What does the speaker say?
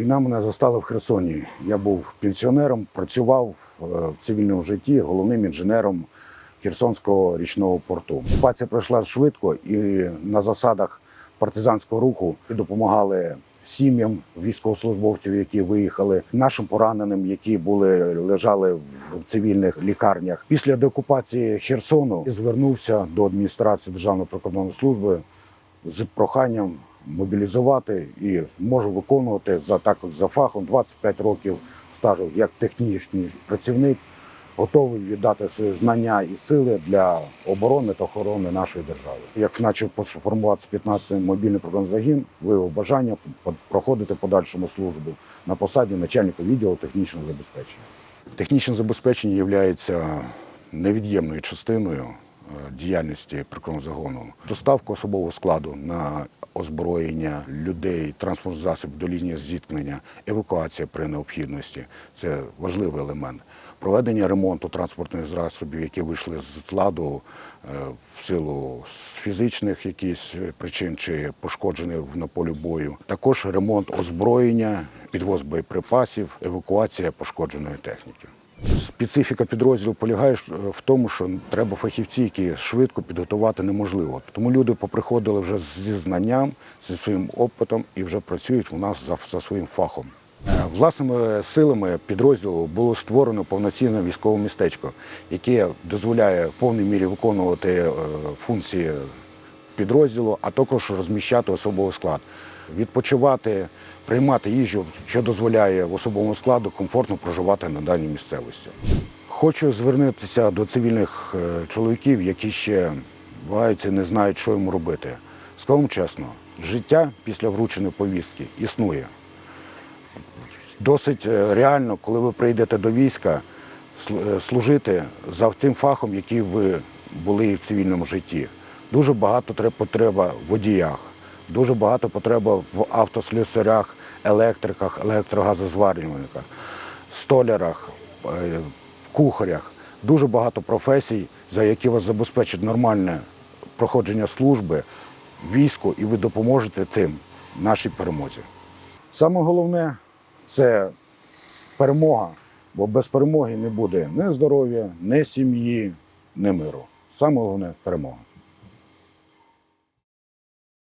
Війна мене застала в Херсоні. Я був пенсіонером, працював е, в цивільному житті головним інженером Херсонського річного порту. Окупація пройшла швидко і на засадах партизанського руху допомагали сім'ям військовослужбовців, які виїхали, нашим пораненим, які були лежали в цивільних лікарнях. Після деокупації Херсону звернувся до адміністрації Державної прикордонної служби з проханням мобілізувати і можу виконувати за так за фахом 25 років стажу як технічний працівник, готовий віддати свої знання і сили для оборони та охорони нашої держави. Як почав формуватися 15 мобільний прикордонний загін, виявив бажання проходити подальшому службу на посаді начальника відділу технічного забезпечення. Технічне забезпечення є невід'ємною частиною е, діяльності прикордонного загону. Доставка особового складу на озброєння людей, транспортних засобів до лінії зіткнення, евакуація при необхідності це важливий елемент. Проведення ремонту транспортних засобів, які вийшли з ладу е, в силу фізичних якісь причин чи пошкоджені на полі бою. Також ремонт озброєння, підвоз боєприпасів, евакуація пошкодженої техніки. Специфіка підрозділу полягає е, в тому, що треба фахівці, які швидко підготувати неможливо. Тому люди поприходили вже зі знанням, зі своїм опитом і вже працюють у нас за, за своїм фахом. Е, Власними силами підрозділу було створено повноцінне військове містечко, яке дозволяє в повній мірі виконувати е, функції підрозділу, а також розміщати особовий склад, відпочивати, приймати їжу, що дозволяє в особовому складу комфортно проживати на даній місцевості. Хочу звернутися до цивільних е, чоловіків, які ще вагаються і не знають, що йому робити. Скажу чесно, життя після врученої повістки існує. Досить е, реально, коли ви прийдете до війська, е, служити за тим фахом, який ви були в цивільному житті. Дуже багато потреба в водіях, дуже багато потреба в автослюсарях, електриках, електрогазозварювальниках, столярах, е, кухарях. Дуже багато професій, за які вас забезпечить нормальне проходження служби, війську, і ви допоможете тим нашій перемозі. Саме головне це перемога, бо без перемоги не буде ні здоров'я, ні сім'ї, ні миру. Саме головне перемога.